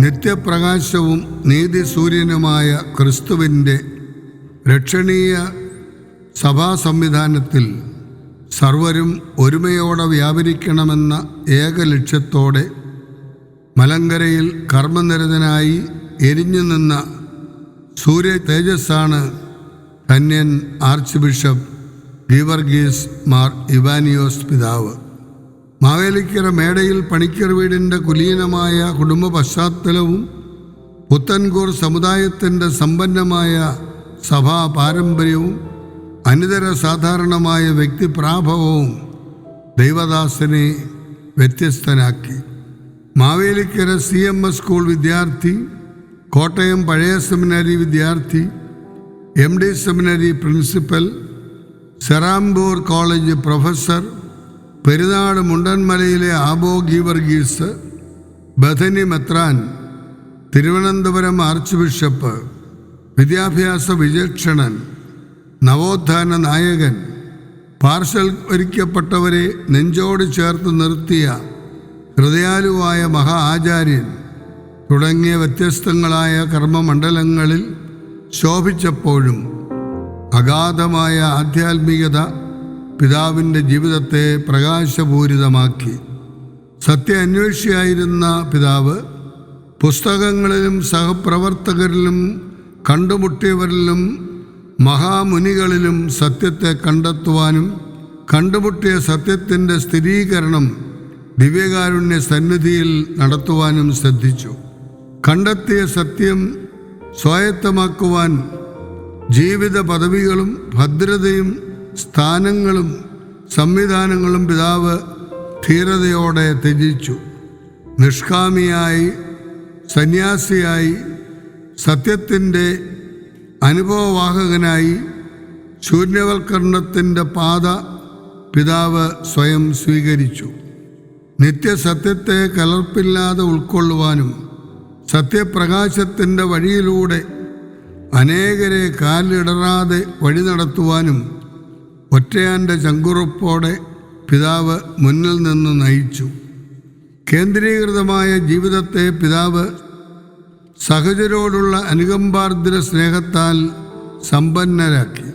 നിത്യപ്രകാശവും നീതിസൂര്യനുമായ ക്രിസ്തുവിന്റെ രക്ഷണീയ സഭാ സംവിധാനത്തിൽ സർവരും ഒരുമയോടെ വ്യാപരിക്കണമെന്ന ഏക ലക്ഷ്യത്തോടെ മലങ്കരയിൽ കർമ്മനിരതനായി എരിഞ്ഞു നിന്ന സൂര്യ തേജസ്സാണ് കന്യൻ ആർച്ച് ബിഷപ്പ് ഗീവർഗീസ് മാർ ഇവാനിയോസ് പിതാവ്. മാവേലിക്കര മേടയിൽ പണിക്കർ വീടിന്റെ കുലീനമായ കുടുംബ പശ്ചാത്തലവും പുത്തൻകൂർ സമുദായത്തിന്റെ സമ്പന്നമായ സഭാ പാരമ്പര്യവും അനിതര സാധാരണമായ വ്യക്തിപ്രാഭവവും ദൈവദാസനെ വ്യത്യസ്തനാക്കി. Mavelikkara C M S school വിദ്യാർത്ഥി കോട്ടയം പഴയ സെമിനറി വിദ്യാർത്ഥി M D seminary principal Serampore college professor Perunad മുണ്ടൻമലയിലെ ആബോ ഗീവർഗീസ് ബഥനി മെത്രാൻ തിരുവനന്തപുരം ആർച്ച് ബിഷപ്പ് വിദ്യാഭ്യാസ വിചക്ഷണൻ നവോത്ഥാന നായകൻ പാർശ്വൽക്കരിക്കപ്പെട്ടവരെ നെഞ്ചോട് ചേർത്ത് നിർത്തിയ ഹൃദയാലുവായ മഹാ ആചാര്യൻ തുടങ്ങിയ വ്യത്യസ്തങ്ങളായ കർമ്മമണ്ഡലങ്ങളിൽ ശോഭിച്ചപ്പോഴും അഗാധമായ ആധ്യാത്മികത പിതാവിന്റെ ജീവിതത്തെ പ്രകാശപൂരിതമാക്കി. സത്യ അന്വേഷിയായിരുന്ന പിതാവ് പുസ്തകങ്ങളിലും സഹപ്രവർത്തകരിലും കണ്ടുമുട്ടിയവരിലും മഹാമുനികളിലും സത്യത്തെ കണ്ടെത്തുവാനും കണ്ടുമുട്ടിയ സത്യത്തിന്റെ സ്ഥിരീകരണം ദിവ്യകാരുണ്യ സന്നിധിയിൽ നടത്തുവാനും ശ്രദ്ധിച്ചു. കണ്ടെത്തിയ സത്യം സ്വായത്തമാക്കുവാൻ ജീവിത പദവികളും ഭദ്രതയും സ്ഥാനങ്ങളും സംവിധാനങ്ങളും പിതാവ് ധീരതയോടെ ത്യജിച്ചു. നിഷ്കാമിയായി സന്യാസിയായി സത്യത്തിന്റെ അനുഭവവാഹകനായി ശൂന്യവൽക്കരണത്തിന്റെ പാത പിതാവ് സ്വയം സ്വീകരിച്ചു. നിത്യസത്യത്തെ കലർപ്പില്ലാതെ ഉൾക്കൊള്ളുവാനും സത്യപ്രകാശത്തിന്റെ വഴിയിലൂടെ അനേകരെ കാലിടറാതെ വഴി നടത്തുവാനും ഒറ്റയാന്റെ ചങ്കുറപ്പോടെ പിതാവ് മുന്നിൽ നിന്ന് നയിച്ചു. കേന്ദ്രീകൃതമായ ജീവിതത്തെ പിതാവ് സഹജരോടുള്ള അനുകമ്പാർദ്ര സ്നേഹത്താൽ സമ്പന്നരാക്കി.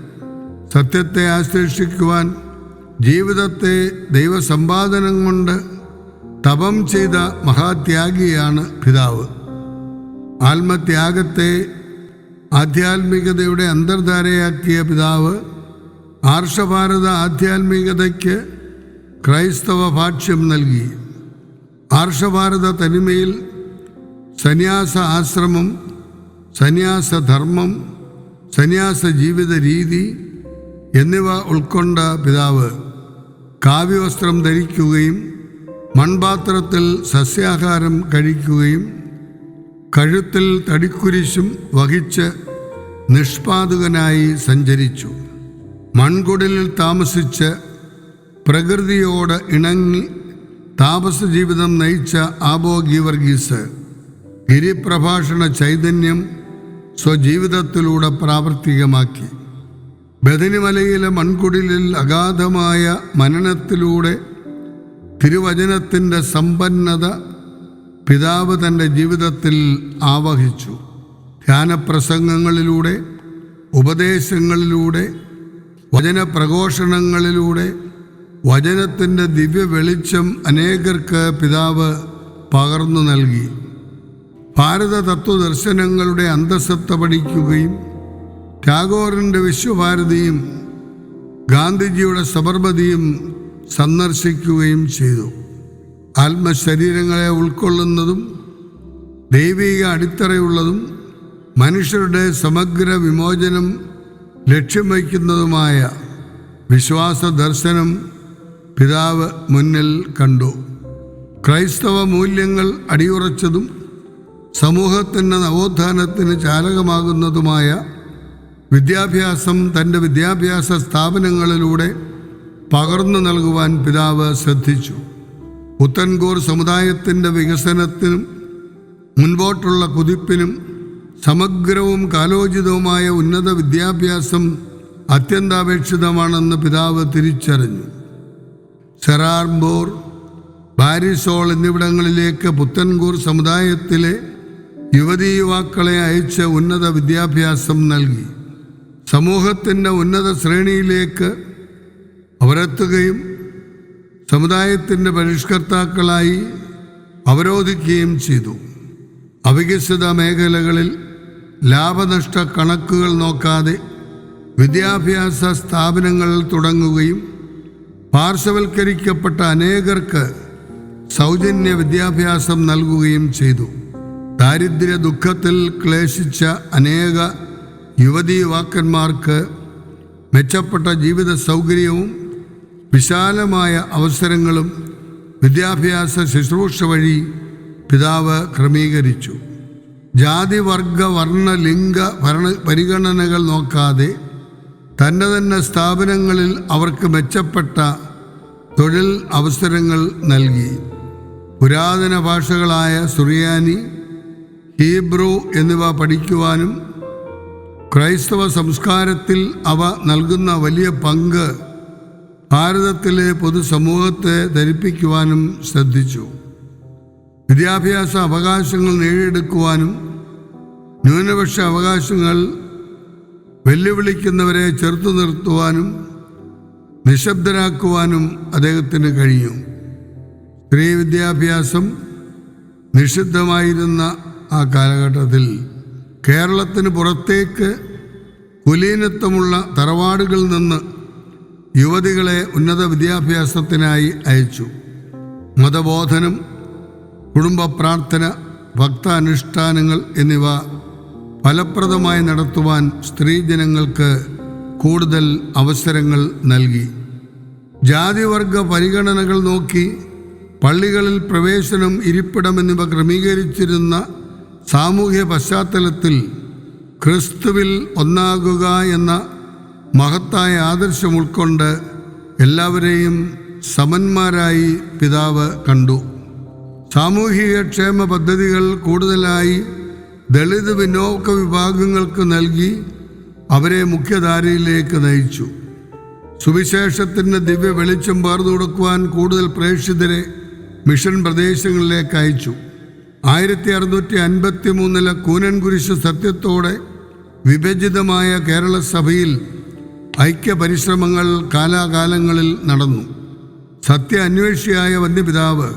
സത്യത്തെ ആശ്ലേഷിക്കുവാൻ ജീവിതത്തെ ദൈവസമ്പാദനം കൊണ്ട് തപം ചെയ്ത മഹാത്യാഗിയാണ് പിതാവ്. ആത്മത്യാഗത്തെ ആധ്യാത്മികതയുടെ അന്തർധാരയാക്കിയ പിതാവ് ആർഷഭാരത ആധ്യാത്മികതയ്ക്ക് ക്രൈസ്തവ ഭാഷ്യം നൽകി. ആർഷഭാരത തനിമയിൽ സന്യാസ ആശ്രമം സന്യാസധർമ്മം സന്യാസ ജീവിത രീതി എന്നിവ ഉൾക്കൊണ്ട പിതാവ് കാവ്യവസ്ത്രം ധരിക്കുകയും മൺപാത്രത്തിൽ സസ്യാഹാരം കഴിക്കുകയും കഴുത്തിൽ തടിക്കുരിശും വഹിച്ച് നിഷ്പാതുകനായി സഞ്ചരിച്ചു. മൺകുടലിൽ താമസിച്ച് പ്രകൃതിയോട് ഇണങ്ങി താപസ ജീവിതം നയിച്ച ആബോ ഗീവർഗീസ് ഗിരിപ്രഭാഷണ ചൈതന്യം സ്വജീവിതത്തിലൂടെ പ്രാവർത്തികമാക്കി. ബദനിമലയിലെ മൺകുടിലിൽ അഗാധമായ മനനത്തിലൂടെ തിരുവചനത്തിന്റെ സമ്പന്നത പിതാവ് തന്റെ ജീവിതത്തിൽ ആവഹിച്ചു. ധ്യാനപ്രസംഗങ്ങളിലൂടെ ഉപദേശങ്ങളിലൂടെ വചനപ്രഘോഷണങ്ങളിലൂടെ വചനത്തിന്റെ ദിവ്യ വെളിച്ചം അനേകർക്ക് പിതാവ് പകർന്നു നൽകി. ഭാരത തത്വദർശനങ്ങളുടെ അന്തസത്ത പഠിക്കുകയും ടാഗോറിന്റെ വിശ്വഭാരതിയും ഗാന്ധിജിയുടെ സബർമതിയും സന്ദർശിക്കുകയും ചെയ്തു. ആത്മശരീരങ്ങളെ ഉൾക്കൊള്ളുന്നതും ദൈവിക അടിത്തറയുള്ളതും മനുഷ്യരുടെ സമഗ്ര വിമോചനം ലക്ഷ്യം വയ്ക്കുന്നതുമായ വിശ്വാസ ദർശനം പിതാവ് മുന്നിൽ കണ്ടു. ക്രൈസ്തവ മൂല്യങ്ങൾ അടിയുറച്ചതും സമൂഹത്തിന്റെ നവോത്ഥാനത്തിന് ചാലകമാകുന്നതുമായ വിദ്യാഭ്യാസം തന്റെ വിദ്യാഭ്യാസ സ്ഥാപനങ്ങളിലൂടെ പകർന്നു നൽകുവാൻ പിതാവ് ശ്രദ്ധിച്ചു. പുത്തൻകൂർ സമുദായത്തിന്റെ വികസനത്തിനും മുൻപോട്ടുള്ള കുതിപ്പിനും സമഗ്രവും കാലോചിതവുമായ ഉന്നത വിദ്യാഭ്യാസം അത്യന്താപേക്ഷിതമാണെന്ന് പിതാവ് തിരിച്ചറിഞ്ഞു. സെറാർബോർ ബാരിസോൾ എന്നിവിടങ്ങളിലേക്ക് പുത്തൻകൂർ സമുദായത്തിലെ യുവതീ യുവാക്കളെ അയച്ച് ഉന്നത വിദ്യാഭ്യാസം നൽകി. സമൂഹത്തിന്റെ ഉന്നത ശ്രേണിയിലേക്ക് അവരെത്തുകയും സമുദായത്തിന്റെ പരിഷ്കർത്താക്കളായി അവരോധിക്കുകയും ചെയ്തു. അവികസിത മേഖലകളിൽ ലാഭനഷ്ട കണക്കുകൾ നോക്കാതെ വിദ്യാഭ്യാസ സ്ഥാപനങ്ങൾ തുടങ്ങുകയും പാർശ്വവൽക്കരിക്കപ്പെട്ട അനേകർക്ക് സൗജന്യ വിദ്യാഭ്യാസം നൽകുകയും ചെയ്തു. ദാരിദ്ര്യ ദുഃഖത്തിൽ ക്ലേശിച്ച അനേക യുവതീ യുവാക്കന്മാർക്ക് മെച്ചപ്പെട്ട ജീവിത സൗകര്യവും വിശാലമായ അവസരങ്ങളും വിദ്യാഭ്യാസ ശുശ്രൂഷ വഴി പിതാവ് ക്രമീകരിച്ചു. ജാതി വർഗ വർണ ലിംഗ ഭരണ പരിഗണനകൾ നോക്കാതെ തന്നെ തന്നെ സ്ഥാപനങ്ങളിൽ അവർക്ക് മെച്ചപ്പെട്ട തൊഴിൽ അവസരങ്ങൾ നൽകി. പുരാതന ഭാഷകളായ സുറിയാനി ഹീബ്രു എന്നിവ പഠിക്കുവാനും ക്രൈസ്തവ സംസ്കാരത്തിൽ അവ നൽകുന്ന വലിയ പങ്ക് ഭാരതത്തിലെ പൊതുസമൂഹത്തെ ധരിപ്പിക്കുവാനും ശ്രദ്ധിച്ചു. വിദ്യാഭ്യാസ അവകാശങ്ങൾ നേടിയെടുക്കുവാനും ന്യൂനപക്ഷ അവകാശങ്ങൾ വെല്ലുവിളിക്കുന്നവരെ ചെറുത്തു നിർത്തുവാനും നിശബ്ദരാക്കുവാനും അദ്ദേഹത്തിന് കഴിഞ്ഞു. സ്ത്രീ വിദ്യാഭ്യാസം നിഷിദ്ധമായിരുന്ന ആ കാലഘട്ടത്തിൽ കേരളത്തിന് പുറത്തേക്ക് കുലീനത്വമുള്ള തറവാടുകളിൽ നിന്ന് യുവതികളെ ഉന്നത വിദ്യാഭ്യാസത്തിനായി അയച്ചു. മതബോധനം കുടുംബ പ്രാർത്ഥന ഭക്താനുഷ്ഠാനങ്ങൾ എന്നിവ ഫലപ്രദമായി നടത്തുവാൻ സ്ത്രീജനങ്ങൾക്ക് കൂടുതൽ അവസരങ്ങൾ നൽകി. ജാതിവർഗ പരിഗണനകൾ നോക്കി പള്ളികളിൽ പ്രവേശനം ഇരിപ്പിടം എന്നിവ ക്രമീകരിച്ചിരുന്ന സാമൂഹ്യ പശ്ചാത്തലത്തിൽ ക്രിസ്തുവിൽ ഒന്നാകുക എന്ന മഹത്തായ ആദർശം ഉൾക്കൊണ്ട് എല്ലാവരെയും സമന്മാരായി പിതാവ് കണ്ടു. സാമൂഹിക ക്ഷേമ പദ്ധതികൾ കൂടുതലായി ദളിത് പിന്നോക്ക വിഭാഗങ്ങൾക്ക് നൽകി അവരെ മുഖ്യധാരയിലേക്ക് നയിച്ചു. സുവിശേഷത്തിന്റെ ദിവ്യ വെളിച്ചം പാർന്നു കൊടുക്കുവാൻ കൂടുതൽ പ്രേക്ഷിതരെ മിഷൻ പ്രദേശങ്ങളിലേക്ക് അയച്ചു. ആയിരത്തി അറുന്നൂറ്റി അൻപത്തി മൂന്നിലെ കൂനൻകുരിശ് സത്യത്തോടെ വിഭജിതമായ കേരള സഭയിൽ ഐക്യ പരിശ്രമങ്ങൾ കാലാകാലങ്ങളിൽ നടന്നു. സത്യ അന്വേഷിയായ വന്യപിതാവ്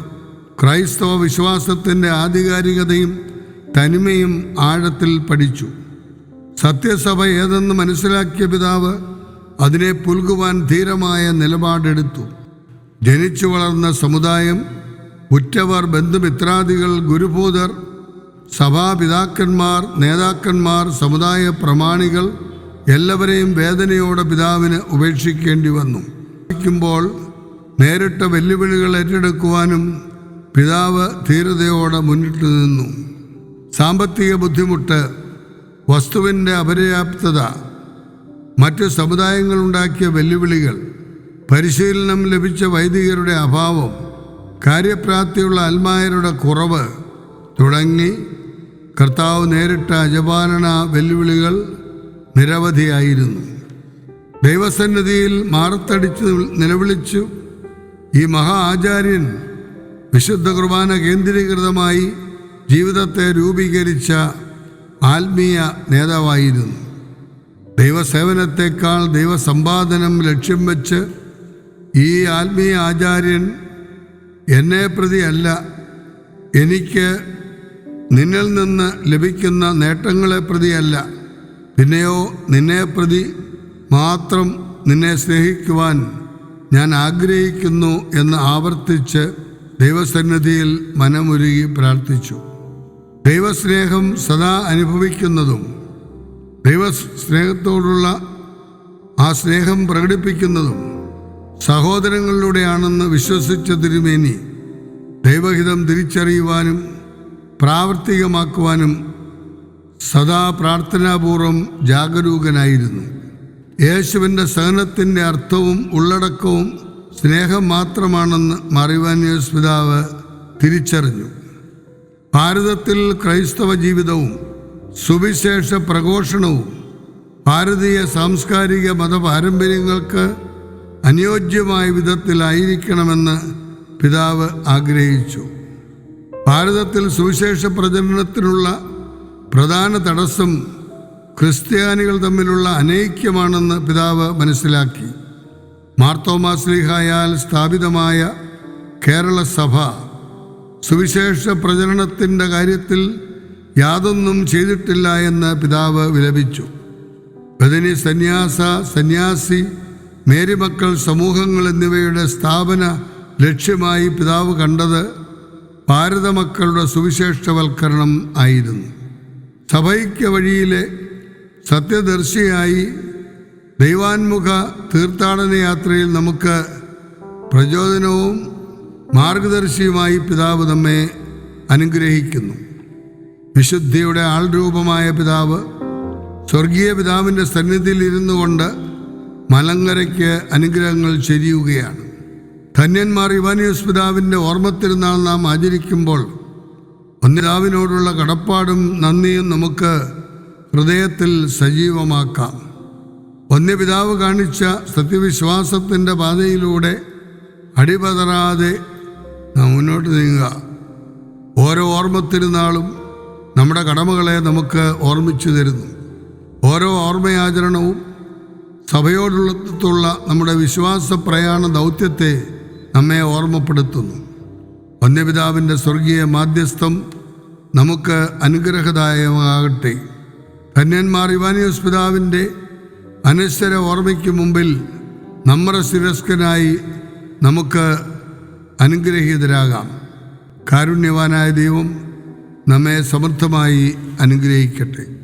ക്രൈസ്തവ വിശ്വാസത്തിന്റെ ആധികാരികതയും തനിമയും ആഴത്തിൽ പഠിച്ചു. സത്യസഭ ഏതെന്ന് മനസ്സിലാക്കിയ പിതാവ് അതിനെ പുൽകുവാൻ ധീരമായ നിലപാടെടുത്തു. ജനിച്ചു വളർന്ന സമുദായം ഉറ്റവർ ബന്ധുമിത്രാദികൾ ഗുരുഭൂതർ സഭാപിതാക്കന്മാർ നേതാക്കന്മാർ സമുദായ പ്രമാണികൾ എല്ലാവരെയും വേദനയോടെ പിതാവിന് ഉപേക്ഷിക്കേണ്ടി വന്നു. ിക്കുമ്പോൾ നേരിട്ട വെല്ലുവിളികൾ ഏറ്റെടുക്കുവാനും പിതാവ് ധീരതയോടെ മുന്നിട്ട് നിന്നു. സാമ്പത്തിക ബുദ്ധിമുട്ട് വസ്തുവിന്റെ അപര്യാപ്തത മറ്റ് സമുദായങ്ങളുണ്ടാക്കിയ വെല്ലുവിളികൾ പരിശീലനം ലഭിച്ച വൈദികരുടെ അഭാവം കാര്യപ്രാപ്തിയുള്ള അൽമായരുടെ കുറവ് തുടങ്ങി കർത്താവ് നേരിട്ട അജപാലന വെല്ലുവിളികൾ നിരവധിയായിരുന്നു. ദൈവസന്നിധിയിൽ മാറത്തടിച്ച് നിലവിളിച്ചു ഈ മഹാ ആചാര്യൻ വിശുദ്ധ കുർബാന കേന്ദ്രീകൃതമായി ജീവിതത്തെ രൂപീകരിച്ച ആത്മീയ നേതാവായിരുന്നു. ദൈവസേവനത്തെക്കാൾ ദൈവസമ്പാദനം ലക്ഷ്യം വെച്ച് ഈ ആത്മീയ ആചാര്യൻ എന്നെ പ്രതിയല്ല എനിക്ക് നിന്നിൽ നിന്ന് ലഭിക്കുന്ന നേട്ടങ്ങളെ പ്രതിയല്ല പിന്നെയോ നിന്നെ പ്രതി മാത്രം നിന്നെ സ്നേഹിക്കുവാൻ ഞാൻ ആഗ്രഹിക്കുന്നു എന്ന് ആവർത്തിച്ച് ദൈവസന്നിധിയിൽ മനമുരുകി പ്രാർത്ഥിച്ചു. ദൈവസ്നേഹം സദാ അനുഭവിക്കുന്നതും ദൈവ സ്നേഹത്തോടുള്ള ആ സ്നേഹം പ്രകടിപ്പിക്കുന്നതും സഹോദരങ്ങളിലൂടെയാണെന്ന് വിശ്വസിച്ച തിരുമേനി ദൈവഹിതം തിരിച്ചറിയുവാനും പ്രാവർത്തികമാക്കുവാനും സദാ പ്രാർത്ഥനാപൂർവം ജാഗരൂകനായിരുന്നു. യേശുവിന്റെ സഹനത്തിന്റെ അർത്ഥവും ഉള്ളടക്കവും സ്നേഹം മാത്രമാണെന്ന് മറിവാന്യോസ് പിതാവ് തിരിച്ചറിഞ്ഞു. ഭാരതത്തിൽ ക്രൈസ്തവ ജീവിതവും സുവിശേഷ പ്രഘോഷണവും ഭാരതീയ സാംസ്കാരിക മതപാരമ്പര്യങ്ങൾക്ക് അനുയോജ്യമായ വിധത്തിലായിരിക്കണമെന്ന് പിതാവ് ആഗ്രഹിച്ചു. ഭാരതത്തിൽ സുവിശേഷ പ്രചരണത്തിനുള്ള പ്രധാന തടസ്സം ക്രിസ്ത്യാനികൾ തമ്മിലുള്ള അനൈക്യമാണെന്ന് പിതാവ് മനസ്സിലാക്കി. മാർത്തോമാസ്ലിഹായാൽ സ്ഥാപിതമായ കേരള സഭ സുവിശേഷ പ്രചരണത്തിന്റെ കാര്യത്തിൽ യാതൊന്നും ചെയ്തിട്ടില്ല എന്ന് പിതാവ് വിലപിച്ചു. ബദിനി സന്യാസ സന്യാസി മേരിമക്കൾ സമൂഹങ്ങൾ എന്നിവയുടെ സ്ഥാപന ലക്ഷ്യമായി പിതാവ് കണ്ടത് ഭാരതമക്കളുടെ സുവിശേഷവൽക്കരണം ആയിരുന്നു. സഭയ്ക്ക് വഴിയിലെ സത്യദർശിയായി ദൈവാൻമുഖ തീർത്ഥാടന യാത്രയിൽ നമുക്ക് പ്രചോദനവും മാർഗദർശിയുമായി പിതാവ് നമ്മെ അനുഗ്രഹിക്കുന്നു. വിശുദ്ധിയുടെ ആൾരൂപമായ പിതാവ് സ്വർഗീയ പിതാവിന്റെ സന്നിധിയിൽ ഇരുന്നു കൊണ്ട് മലങ്കരയ്ക്ക് അനുഗ്രഹങ്ങൾ ചെരിയുകയാണ്. ധന്യന്മാർ ഇവാനിയസ് പിതാവിന്റെ ഓർമ്മത്തിരുന്നാൾ നാം ആചരിക്കുമ്പോൾ ഒന്നിതാവിനോടുള്ള കടപ്പാടും നന്ദിയും നമുക്ക് ഹൃദയത്തിൽ സജീവമാക്കാം. വന്യപിതാവ് കാണിച്ച സത്യവിശ്വാസത്തിന്റെ പാതയിലൂടെ അടിപതറാതെ നാം മുന്നോട്ട് നീങ്ങുക. ഓരോ ഓർമ്മത്തിരുന്നാളും നമ്മുടെ കടമകളെ നമുക്ക് ഓർമ്മിച്ചു തരുന്നു. ഓരോ ഓർമ്മയാചരണവും സഭയോടുള്ള നമ്മുടെ വിശ്വാസ പ്രയാണ ദൗത്യത്തെ നമ്മെ ഓർമ്മപ്പെടുത്തുന്നു. വന്യപിതാവിന്റെ സ്വർഗീയ മാധ്യസ്ഥം നമുക്ക് അനുഗ്രഹദായകമാകട്ടെ. ധന്യന്മാർ ഇവാനിയോസ് പിതാവിന്റെ അനശ്വര ഓർമ്മയ്ക്ക് മുമ്പിൽ നമ്മുടെ ശിരസ്കനായി നമുക്ക് അനുഗ്രഹീതരാകാം. കാരുണ്യവാനായ ദൈവം നമ്മെ സമൃദ്ധമായി അനുഗ്രഹിക്കട്ടെ.